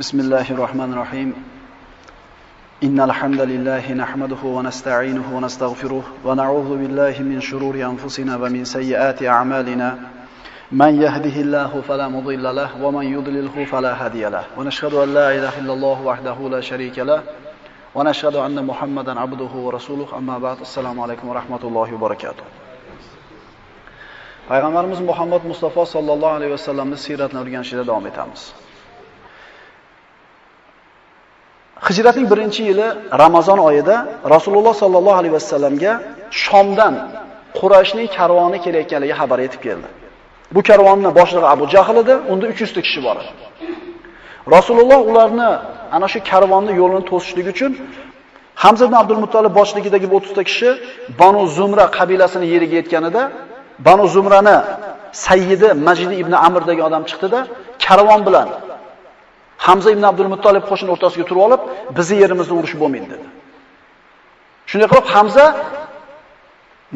بسم الله الرحمن الرحيم. إن الحمد لله نحمده ونستعينه ونستغفره ونعوذ بالله من شرور أنفسنا ومن سيئات أعمالنا. من يهده الله فلا مضل له ومن يضلله فلا هادي له. ونشهد أن لا إله إلا الله وحده لا شريك له. ونشهد أن محمدا عبده ورسوله. أما بعد السلام عليكم ورحمة الله وبركاته. Payg'ambarimiz Muhammad Mustafa sallallohu alayhi vasallamning siyratini o'rganishda davom etamiz. Hijratning birinchi yili Ramazon oyida Rasululloh sallallohu alayhi vasallamga Shomdan Qurayshning karvoni kelayotganligi xabar yetib keldi. Bu karvonning boshlig'i Abu Jahl edi, unda 300 ta kishi bor edi. Rasululloh ularni ana shu karvonni yo'lini to'sishlik uchun Hamza ibn Abdul Muttolib boshligidagi 30 ta kishi Banu Zumra qabilasini yeriga yetganida Banu Zumrani Sayyidi Majid ibn Amr degan odam chiqdi-da, karvon bilan Hamza ibn Abdul Muttolib qo'shin o'rtasiga turib olib, bizi yerimizda urush bo'lmaydi dedi. Shunday qilib Hamza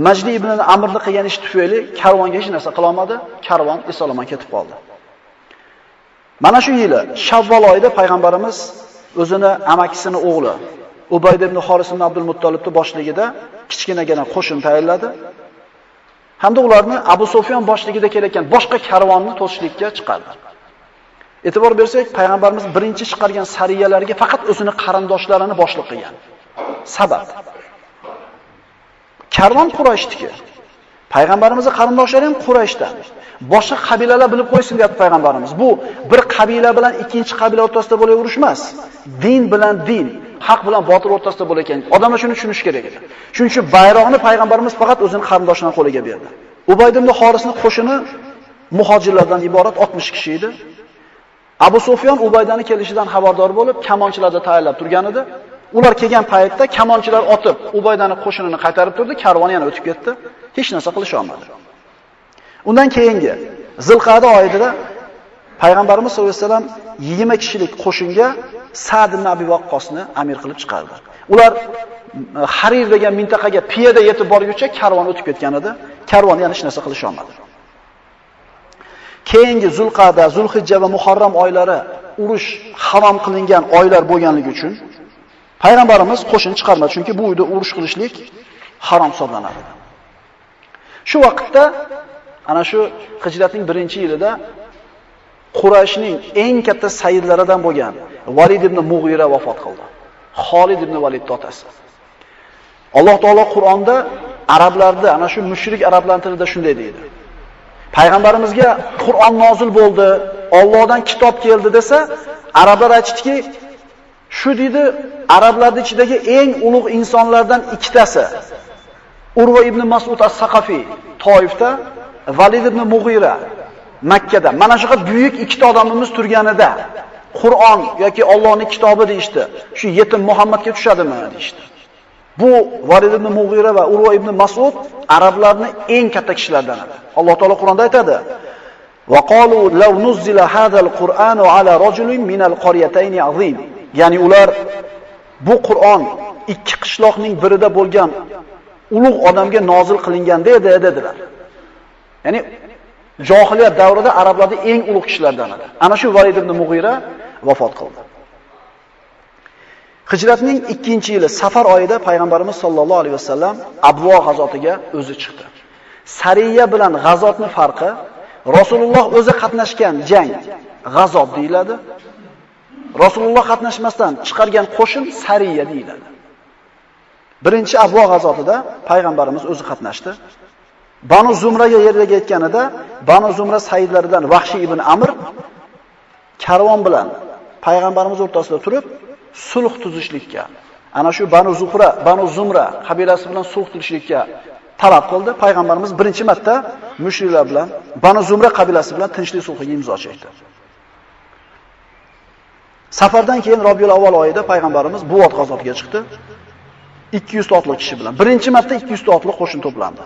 Majdi ibn Amrni qilgan ish tufayli karvonga hech narsa qila olmadi, karvon eson ketib qoldi. Mana shu yili Shavvol oyida payg'ambarimiz o'zini amakisini o'g'li Ubayd ibn Xoris ibn Abdul Muttolibni boshligida kichkinagina qo'shin tayyorladi. hamda ularni Abu Sufyon boshligida kelayotgan boshqa karvonni to'sishlikka chiqardi. E'tibor bersak, payg'ambarimiz birinchi chiqargan sariyalarga faqat o'zini qarindoshlarini boshliq qilgan. Sabab. Karvon Qurayshniki. Payg'ambarimizning qarindoshlari ham Qurayshdan. Boshqa qabilalar bilib qo'ysin deyapti payg'ambarimiz. Bu bir qabila bilan ikkinchi qabila o'rtasida bo'layverish emas. Din bilan din, haq bilan botil o'rtasida bo'lar ekan. Odamlar shuni tushunish kerak edi. Shuning uchun bayroqni payg'ambarimiz faqat o'zining qarindoshlarining qo'liga berdi. Ubayd ibn Xorisning qo'shini muhojirlardan iborat 60 kishi edi. Abu Sufyon Ubaydani kelishidan xabardor bo'lib, kamonchilarda tayyorlab turgan edi. Ular kelgan paytda kamonchilar otib, Ubaydani qo'shinini qaytarib turdi, karvon yana o'tib ketdi. Hech narsa qilisha olmadi. Undan keyingi Zilqa'da oyida payg'ambarimiz sollallohu alayhi vasallam 20 kishilik qo'shinga Sa'd ibn Abi Waqqosni amir qilib chiqardi. Ular e, Harir degan mintaqaga piyoda yetib borguncha karvon o'tib ketgan edi. Karvon yana hech narsa qilisha olmadi. Keyingi Zulqa'da, Zulhijja va Muharram oylari urush harom qilingan oylar bo'lganligi uchun payg'ambarimiz qo'shin chiqarmadi, chunki bu uyda urush qilishlik harom hisoblanadi. Shu vaqtda ana shu Hijratning 1-yilida Qurayshning eng katta sayyidlaridan bo'lgan Valid ibn Mughira vafot qildi. Xolid ibn Valid otasi. Alloh taolo Qur'onda arablarda, ana shu mushrik arablar tilida shunday deydi. Payg'ambarimizga Qur'on nozil bo'ldi, Allohdan kitob keldi desa, arablar aytishdiki, shu deydi, arablarning ichidagi eng ulug' insonlardan ikkitasi Urva ibn Mas'ud as-Saqafi Toifda, Valid ibn Mughira Makkada. Mana shunaqa buyuk ikkita odamimiz turganida Qur'on yoki Allohning kitobi deyishdi. Shu yetim Muhammadga tushadimi deyshti. Bu Valid ibn Mughira va Urva ibn Mas'ud arablarning eng katta kishilaridan edi. Alloh taolo Qur'onda aytadi: "Va qalu law nuzila hadal Qur'anu ala rajulin min al-qaryatayn azim." Ya'ni ular bu Qur'on ikki qishloqning birida bo'lgan ulug' odamga nozil qilinganda edi dedilar. Ya'ni johiliyat davrida arablarda eng ulug' kishilardan edi. Ana shu Valid ibn Mughira vafot qildi. Hijratning 2-yili Safar oyida payg'ambarimiz sollallohu alayhi vasallam Abvo g'azotiga o'zi chiqdi. Sariya bilan g'azotni farqi Rasululloh o'zi qatnashgan jang g'azob deyiladi. Rasululloh qatnashmasdan chiqargan qo'shin sariya deyiladi. Birinchi Abvo g'azotida payg'ambarimiz o'zi qatnashdi. Banu Zumraga yerga yetganida Banu Zumra sayyidlaridan Vahshi ibn Amr karvon bilan payg'ambarimiz o'rtasida turib sulh tuzishlikka, ana shu Banu Zuhra, Banu Zumra qabilasi bilan sulh tuzishlikka talab qildi. Payg'ambarimiz birinchi marta mushriklar bilan Banu Zumra qabilasi bilan tinchlik sulhiga imzo chekdi. Safardan keyin Robiul avval oyida payg'ambarimiz Buvot g'azotiga chiqdi. 200 otli kishi bilan. Birinchi marta 200 otli qo'shin to'plandi.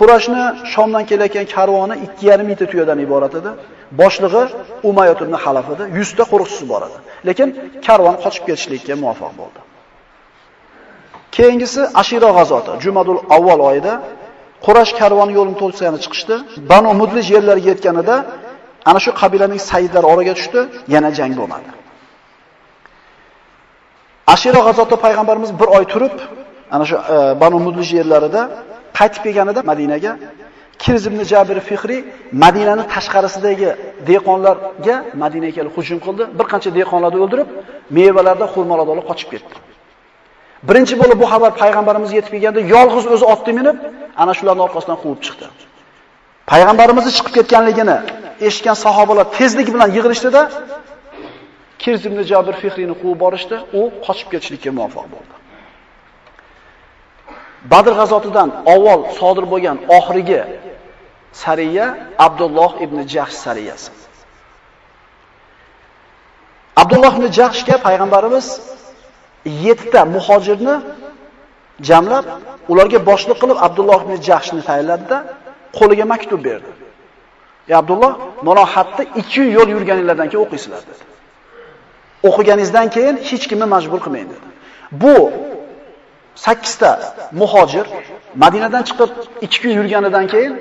Qurashni Shomdan kelayotgan karvoni 2,5 mingta tuyadan iborat edi. Boshlig'i Umayyot ibn Xalaf edi. 100 ta qo'riqchisi bor edi. Lekin karvon qochib ketishlikka muvaffaq bo'ldi. Keyingisi Ashira g'azoti, Jumadul avval oyida Qurash karvoni yo'lini to'sgani chiqishdi. Banu Mudlij yerlariga yetganida ana shu qabilaning sayyidlari oraga tushdi, yana jang bo'lmadi. Ashira g'azotda payg'ambarimiz bir oy turib, ana shu e, Banu Mudlij yerlarida qaytib kelganida Madinaga Kirz ibn Jabir Fihri Madinaning tashqarisidagi dehqonlarga Madinaga kelib hujum qildi. Bir qancha dehqonlarni o'ldirib, mevalarda xurmolarni olib qochib ketdi. Birinchi bo'lib bu xabar payg'ambarimizga yetib kelganda yolg'iz o'zi otga minib, ana shularning orqasidan quvib chiqdi. Payg'ambarimizni chiqib ketganligini eshitgan sahobalar tezlik bilan yig'ilishdida Kirz ibn Jabir Fihriyni quvib borishdi, u qochib ketishlikka muvaffaq bo'ldi. Badr g'azotidan avval sodir bo'lgan oxirgi sariya Abdulloh ibn Jahsh sariyasi. Abdulloh ibn Jahshga payg'ambarimiz 7 ta muhojirni jamlab, ularga boshliq qilib Abdulloh ibn Jahshni tayinladi, qo'liga maktub berdi. "Ey Abdulloh, mana 2 yo'l yurganinglardan keyin o'qiysizlar" dedi. O'qiganingizdan keyin hech kimni majbur qilmang dedi. Bu 8 muhojir Madinadan chiqib 2 kun yurganidan keyin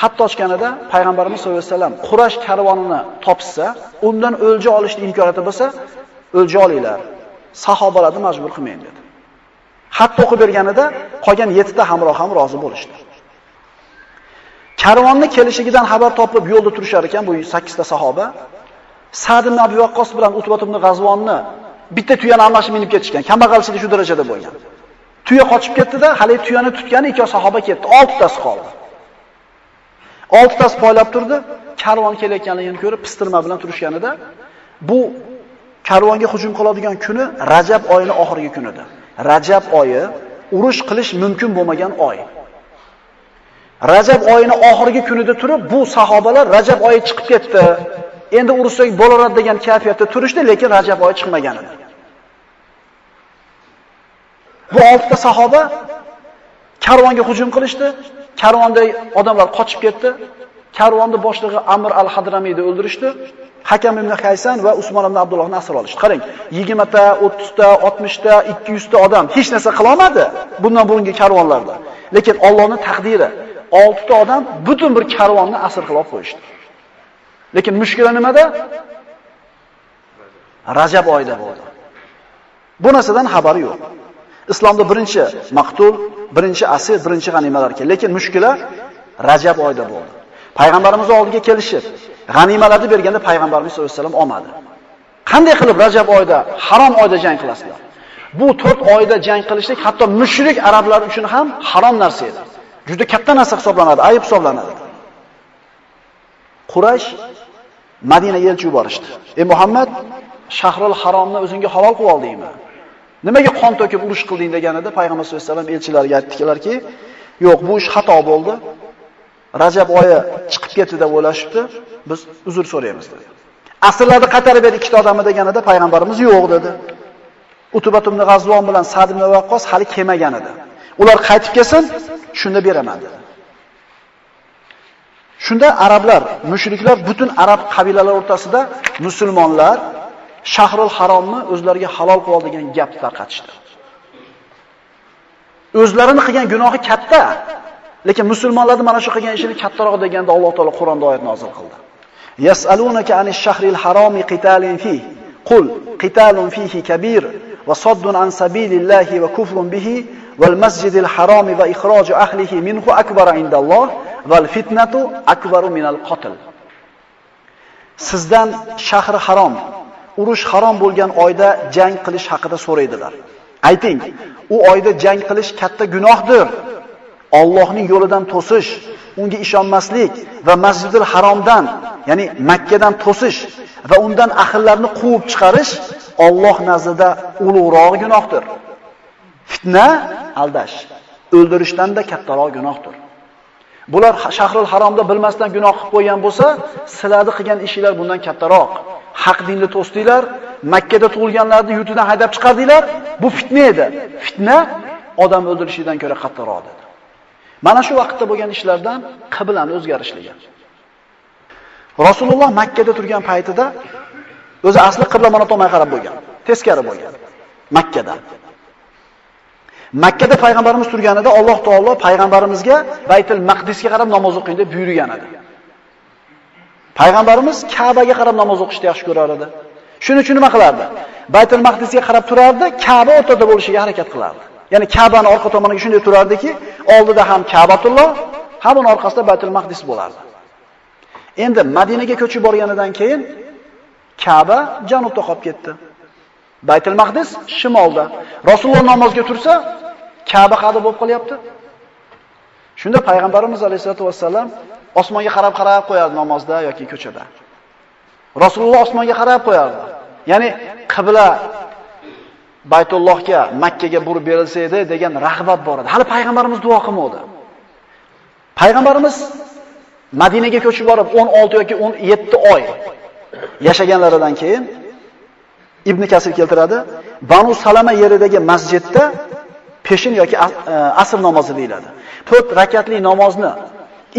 Hatto ochganida payg'ambarimiz sollallohu alayhi vasallam Qurash karvonini topsa, undan o'lja olishni imkoniyati bo'lsa, o'lja olinglar. Sahobalarni majbur qilmang dedi. Hatto o'qib berganida qolgan 7 ta hamroh ham rozi bo'lishdi. Karvonni kelishigidan xabar topib yo'lda turishar ekan bu 8 ta sahoba. Sa'd ibn Abi Waqqas bilan Utbat ibn G'azvonni bitta tuyani almashib minib ketishgan. Kambag'alchilik shu darajada bo'lgan. Tuya qochib ketdi-da, hali tuyani tutgani ikki sahoba ketdi. 6 tasi qoldi. Oltitasi poylab turdi, karvon kelayotganligini ko'rib pistirma bilan turishganida bu karvonga hujum qiladigan kuni Rajab oyining oxirgi kunidir. Rajab oyi urush qilish mumkin bo'lmagan oy. Rajab oyining oxirgi kunida turib, bu sahobalar Rajab oyi chiqib ketdi. Endi urushsak bo'laradi degan kayfiyatda turishdi, lekin Rajab oyi chiqmagan edi. Bu oltita sahoba karvonga hujum qilishdi. Karvonda odamlar qochib ketdi. Karvonni boshlig'i Amr al-Hadramiyni o'ldirishdi. Hakam ibn Haysan va Usmon ibn Abdullohni asir olishdi. Qarang, 20 ta, 30 ta, 60 ta, 200 ta odam hech narsa qila olmadi bundan burungi karvonlarda. Lekin Allohning taqdiri 6 ta odam butun bir karvonni asir qilib qo'yishdi. Lekin mushkula nimada? Rajab oyida bo'ldi. Bu narsadan xabari yo'q. Islomda birinchi maqtul, birinchi asir, birinchi g'animalar keldi. Lekin mushkula Rajab oyida bo'ldi. Payg'ambarimiz oldiga kelishib, g'animalarni berganda payg'ambarimiz sollallohu alayhi vasallam olmadi. Qanday qilib Rajab oyida, harom oyida jang qilasizlar? Bu 4 oyda jang qilishlik hatto mushrik arablar uchun ham harom narsa edi. Juda katta narsa hisoblanadi, ayib hisoblanadi. Quraysh Madina elchi yuborishdi. "Ey Muhammad, Shahrul Haromni o'zingga halol qilib oldingmi?" Nimaga qon to'kib urush qilding deganida payg'ambar sollallohu alayhi vasallam elchilarga aytdilarki, "Yo'q, bu ish xato bo'ldi. Rajab oyi chiqib ketdi deb o'ylashibdi. Biz uzr so'raymiz" dedi. Asrlarni qatarib edi ikkita odami deganida payg'ambarimiz yo'q dedi. Utubat ibn G'azvon bilan Sa'd ibn Waqqos hali kelmagan edi. Ular qaytib kelsin, shunda beraman dedi. Shunda arablar, mushriklar butun arab qabilalari o'rtasida musulmonlar Shahrul Haromni o'zlariga halol qilib degan gap tarqatishdi. O'zlarini qilgan gunohi katta, lekin musulmonlarning mana shu qilgan ishini kattaroq deganda Alloh taolo Qur'onda oyat nozil qildi. Yas'alunaka anish shahril haromi qitalin fi qul qitalun fihi kabir va saddun an sabilillahi va kufrun bihi val masjidil haromi va ikhroju ahlihi minhu akbar indalloh val fitnatu akbaru minal qatl. Sizdan shahri harom urush harom bo'lgan oyda jang qilish haqida so'raydilar. Ayting, u oyda jang qilish katta gunohdir. Allohning yo'lidan to'sish, unga ishonmaslik va Masjidil Haromdan, ya'ni Makkadan to'sish va undan ahillarni quvib chiqarish Alloh nazdida ulug'roq gunohdir. Fitna aldash, o'ldirishdan da kattaroq gunohdir. Bular shahrul haromda bilmasdan gunoh qilib qo'ygan bo'lsa, sizlarni qilgan ishinglar bundan kattaroq. Haq dinni to'sdinglar, Makka da tug'ilganlarni yurtidan haydab chiqardinglar. Bu fitna edi. Fitna odam o'ldirishidan ko'ra qattiqroq dedi. Mana shu vaqtda bo'lgan ishlardan qiblani o'zgarishligi. Rasululloh Makka da turgan paytida o'zi asli qibla mana tomon qarab bo'lgan, teskari bo'lgan. Makkada. Makkada payg'ambarimiz turganida Alloh taolo payg'ambarimizga Baytul Maqdisga qarab namoz o'qing deb buyurgan edi. Payg'ambarimiz Ka'baga qarab namoz o'qishni yaxshi ko'rar edi. Shuning uchun nima qilardi? Baytul Maqdisga qarab turardi, Ka'ba o'rtada bo'lishiga harakat qilardi. Ya'ni Ka'bani orqa tomoniga shunday turardiki, oldida ham Ka'batulloh, ham uning orqasida Baytul Maqdis bo'lardi. Endi Madinaga ko'chib borganidan keyin Ka'ba janubda qolib ketdi. Baytul Maqdis shimolda. Rasululloh namozga tursa, Ka'ba qada bo'lib qolyapti? Shunda payg'ambarimiz alayhisolatu vasallam osmonga qarab qarab qo'yardi namozda yoki ko'chada. Rasululloh osmonga qarab qo'yardi. Ya'ni qibla Baytullohga, Makkaga burib berilsa edi degan rag'bat bor edi. Hali payg'ambarimiz duo qilmadi. Payg'ambarimiz Madinaga ko'chib borib 16 yoki 17 oy yashaganlaridan keyin Ibn Kasir keltiradi, Banu Salama yeridagi masjidda peshin yoki e, asr namozi deyiladi. 4 rakatli namozni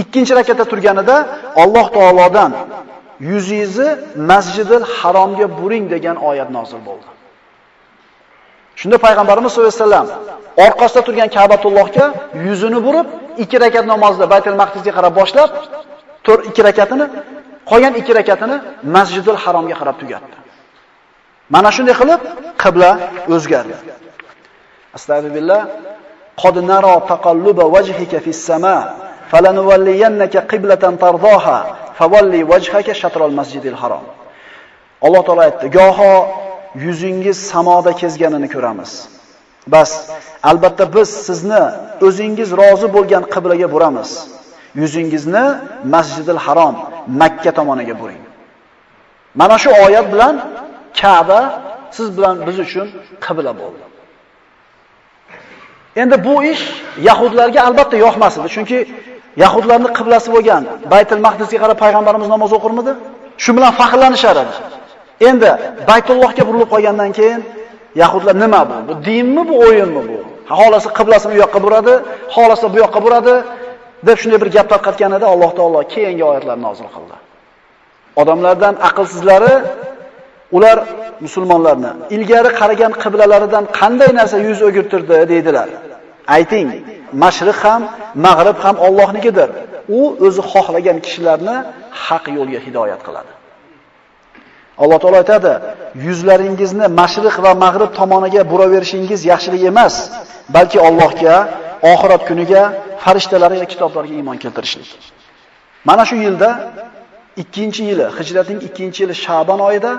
ikkinchi rakatda turganida Alloh taolodan yuzingizni Masjidil Haromga buring degan oyat nozil bo'ldi. Shunda payg'ambarimiz sollallohu alayhi vasallam orqasida turgan Ka'batullohga yuzini burib, ikki rakat namozda Baytul Maqdisga qarab boshlab, 4 ikki rakatini, qolgan ikki rakatini Masjidil Haromga qarab tugatdi. Mana shunday qilib qibla o'zgardi. Astagfirullah. Qad nara taqalluba wajhika fis sama falanuvalliyannaka qiblatan tardoha favalli vajhaka shatral masjidil harom. Alloh taolo aytdi: "Goho yuzingiz samoda kezganini ko'ramiz. Bas, albatta biz sizni o'zingiz rozi bo'lgan qiblaga buramiz. Yuzingizni Masjidil Harom, Makka tomoniga buring." Mana shu oyat bilan Ka'ba siz bilan biz uchun qibla bo'ldi. Endi bu ish yahudlarga albatta yoqmas edi, chunki yahudlarning qiblasi bo'lgan Baytul Maqdisga qarab payg'ambarimiz namoz o'qirmidi? Shu bilan faxrlanishar edi. Endi Baytullohga burilib qolgandan keyin yahudlar nima bu? Bu dinmi, bu o'yinmi bu? Xolasi qiblasini u yoqqa buradi, xolasi bu yoqqa buradi deb shunday bir gap tarqatganida Alloh taolo keyingi oyatlarni nozil qildi. Odamlardan aqlsizlari ular musulmonlarni ilgari qaragan qiblalaridan qanday narsa yuz o'girtirdi deydilar. Ayting, mashriq ham, mag'rib ham Allohnikidir. U o'zi xohlagan kishilarni haq yo'lga hidoyat qiladi. Alloh taolo aytadi: "Yuzlaringizni mashriq va mag'rib tomoniga buraverishingiz yaxshilik emas, balki Allohga, oxirat kuniga, farishtalarga va kitoblarga iymon keltirishlik." Mana shu yilda 2-yili, hijratning 2-yili Sha'ban oyida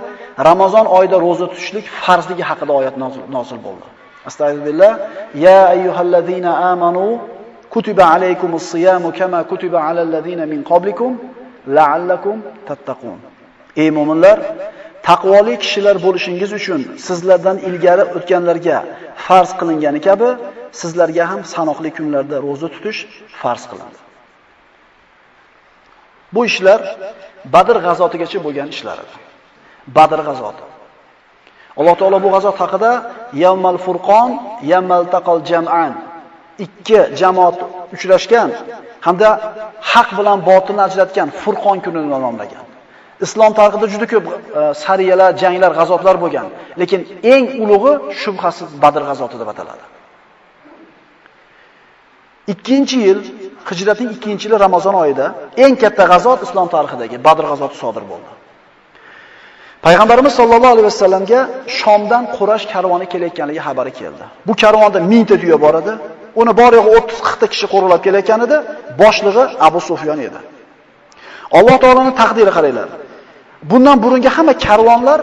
Ramazon oyida roza tutishlik farzligi haqida oyat nozil bo'ldi. Astagfirullah. Ya ayyuhallazina amanu kutiba alaykumus siyamu kama kutiba alal ladzina min qablikum la'allakum tattaqun. Ey mu'minlar, taqvoli kishilar bo'lishingiz uchun sizlardan ilgari o'tganlarga farz qilingani kabi sizlarga ham sanoqli kunlarda roza tutish farz qilindi. Bu ishlar Badr g'azotigacha bo'lgan ishlar edi. Badr g'azoti. Alloh taolo bu g'azot haqida Yammal Furqon, Yammal Taqal Jam'an ikki jamoat uchrashgan hamda haq bilan botilni ajratgan Furqon kunini nomlagan. Islom tarixida juda ko'p e, sariyalar, janglar, g'azotlar bo'lgan, lekin eng ulug'i shubhasiz Badr g'azoti deb ataladi. 2-yil, hijratning 2-yili Ramazon oyida eng katta g'azot islom tarixidagi Badr g'azoti sodir bo'ldi. Payg'ambarimiz sollallohu alayhi vasallamga Shomdan Qurash karvoni kelayotganligi xabari keldi. Bu karvonda 1000 ta tuya bor edi. Uni bor yo'g'i 30-40 ta kishi qo'rg'ilab kelayotgan edi. Boshlig'i Abu Sufyon edi. Alloh taolaning taqdiri qaranglar. Bundan burungi hamma karvonlar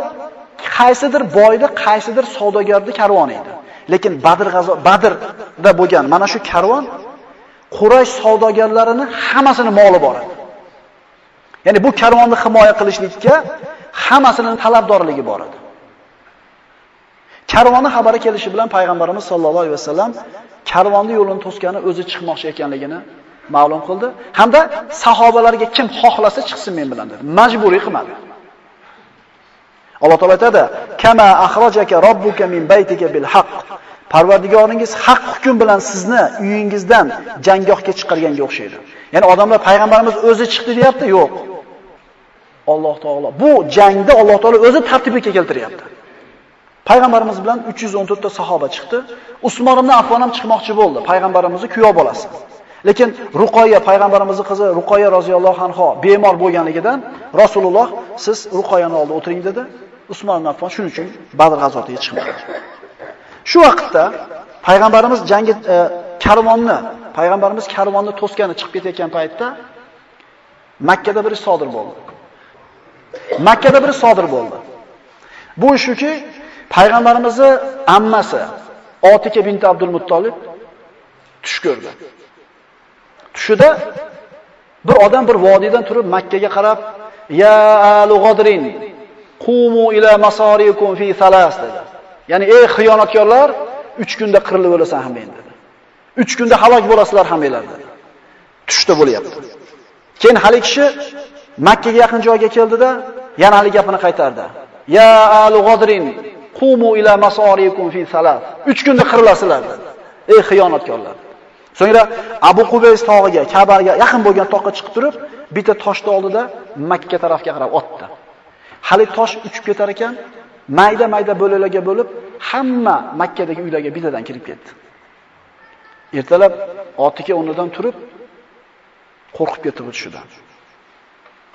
qaysidir boyda, qaysidir savdogarning karvoni edi. Lekin Badr g'azo Badrda bo'lgan mana shu karvon Quraysh savdogarlarini hammasini moli bor edi. Ya'ni bu karvonni himoya qilishlikka hammasining talabdorligi bor edi. Karvonni xabari kelishi bilan payg'ambarimiz sollallohu alayhi vasallam karvonni yo'lini to'sgani o'zi chiqmoqchi ekanligini ma'lum qildi hamda sahobalarga kim xohlasa chiqsin men bilan dedi. Majburiy qilmadi. Alloh taol aytadi: "Kama akhrajaka robbuka min baytika bil haqq." Parvardigoringiz haq hukm bilan sizni uyingizdan janggohga chiqarganga o'xshaydi. Ya'ni odamlar payg'ambarimiz o'zi chiqdi deyapti, yo'q. Alloh taolo bu jangda Alloh taolo o'zi tartibga keltiryapti. Payg'ambarimiz bilan 314 ta sahoba chiqdi. Usmon ibn Affon ham chiqmoqchi bo'ldi, payg'ambarimizni kuyov bolasi. Lekin Ruqoya payg'ambarimizning qizi Ruqoya roziyallohu anha bemor bo'lganligidan Rasululloh siz Ruqoyani oldi o'tiring dedi. Usmon ibn Affon shuning uchun Badr g'azotiga chiqmadi. Shu vaqtda payg'ambarimiz jangi e, karvonni, payg'ambarimiz karvonni to'sgani chiqib ketayotgan paytda Makkada bir ish sodir bo'ldi. Makkada bir sodir bo'ldi. Bu shuki, payg'ambarimizni ammasi Otika bint Abdul Muttolib tush ko'rdi. Tushida bir odam bir vodiydan turib Makkaga qarab, "Ya al-G'odrin, qumu ila masarikum fi thalas" dedi. Ya'ni ey xiyonatkorlar, 3 kunda qirilib o'lasan hammang dedi. 3 kunda halok bo'lasizlar hammanglar dedi. Tushda bo'lyapti. Keyin hali kishi Makka ga yaqin joyga keldida, yana hali gapini qaytardi. Ya alu G'odrin, qumu ila masarikum fi salat. 3 kunda qirilasizlar dedi. Ey xiyonatkorlar. So'ngra Abu Qubays tog'iga, Ka'baga yaqin bo'lgan toqqa chiqib turib, bitta toshni oldida Makka tarafga qarab otdi. Hali tosh uchib ketar ekan, mayda-mayda bo'laklarga bo'lib, hamma Makkadagi uylarga bittadan kirib ketdi. Ertalab otiga o'rnidan turib, qo'rqib ketdi bu tushidan.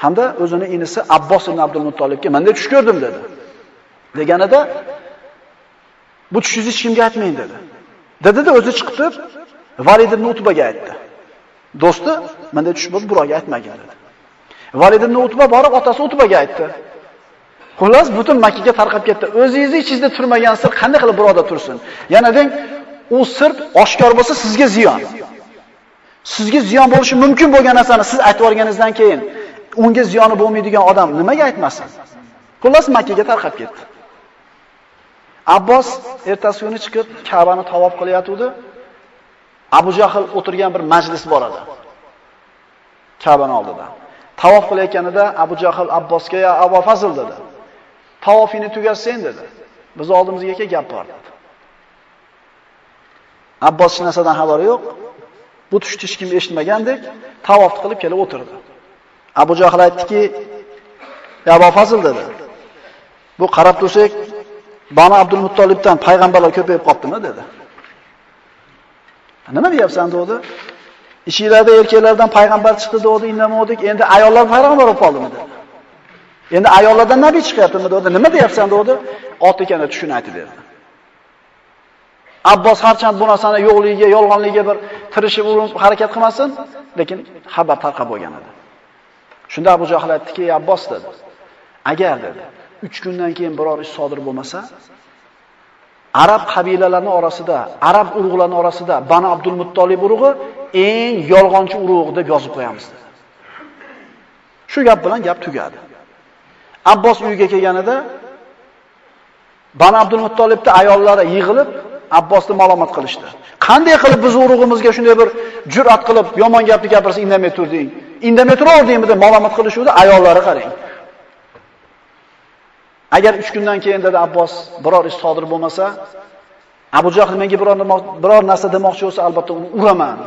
Hamda o'zini inisi Abbos ibn Abdul Muttolibga "Menda tush ko'rdim" dedi. Deganida bu tushingizni hech kimga aytmang dedi. Dedi-da o'zi chiqib Valid ibn Utbaga aytdi. Do'sti, menda tush bo'ldi, birovga aytmagan dedi. Valid ibn Utba borib otasi Utbaga aytdi. Xullas butun Makkaga tarqab ketdi. O'zingizni ichingizda turmagan sir qanday qilib birovda tursin? Yana deng, u sir oshkor bo'lsa sizga ziyon. Sizga ziyon bo'lishi mumkin bo'lgan narsani siz aytib o'rganingizdan keyin unga ziyoni bo'lmaydigan odam nimaga aytmasin? Xullas Makkaga tarqab ketdi. Abbos ertasi kuni chiqib Ka'bani tavob qilayotgandi. Abu Jahl o'tirgan bir majlis bor edi. Ka'bani oldida. Tavof qilayotganida Abu Jahl Abbosga "Ya Abu Fazl" dedi. Tavofingni tugatsang dedi. Biz oldimizga kel gap bor dedi. Abbos hech narsadan xabari yo'q. Bu tushni hech kim eshitmagandek, tavof qilib kelib o'tirdi. Abu Jahl aytdiki, "Ya Abu Fazl" dedi. Bu qarab tursak, Bani Abdul Muttolibdan payg'ambarlar ko'payib qoptimi dedi. Nima deyapsan dedi? Ishinglarda erkaklardan payg'ambar chiqdi dedi, indamadik. Endi ayollar payg'ambar bo'lib qoldimi dedi. Endi ayollardan nabiy chiqyaptimi dedi. Nima deyapsan dedi? Ot ekanda tushun aytib berdi. Abbos harchand bu narsani yo'qligiga, yolg'onligiga bir tirishib urinib harakat qilmasin, lekin xabar tarqab bo'lgan edi. Shunda Abu Jahl aytdiki, Abbos dedi. Agar dedi, 3 kundan keyin biror ish sodir bo'lmasa, arab qabilalarining orasida, arab urug'larining orasida Bani Abdul Muttolib urug'i eng yolg'onchi urug' deb yozib qo'yamiz dedi. Shu gap bilan gap tugadi. Abbos uyiga kelganida Bani Abdul Muttolibni ayollari yig'ilib Abbosni ma'lumot qilishdi. Qanday qilib biz urug'imizga shunday bir jur'at qilib yomon gapni gapirsa indamay turding? Indamay turaverdingmi deb malomat qilishuvdi, ayollari qarang. Agar 3 kundan keyin dedi Abbos biror ish sodir bo'lmasa, Abu Jahl menga biror biror narsa demoqchi bo'lsa, albatta uni uraman.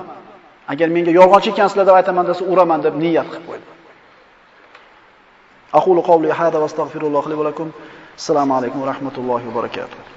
Agar menga yolg'onchi ekansizlar deb aytaman desa, uraman deb niyat qilib qo'ydi. Aqulu qawli hada va astagfirulloh li va lakum. Assalomu alaykum va rahmatullohi va barakatuh.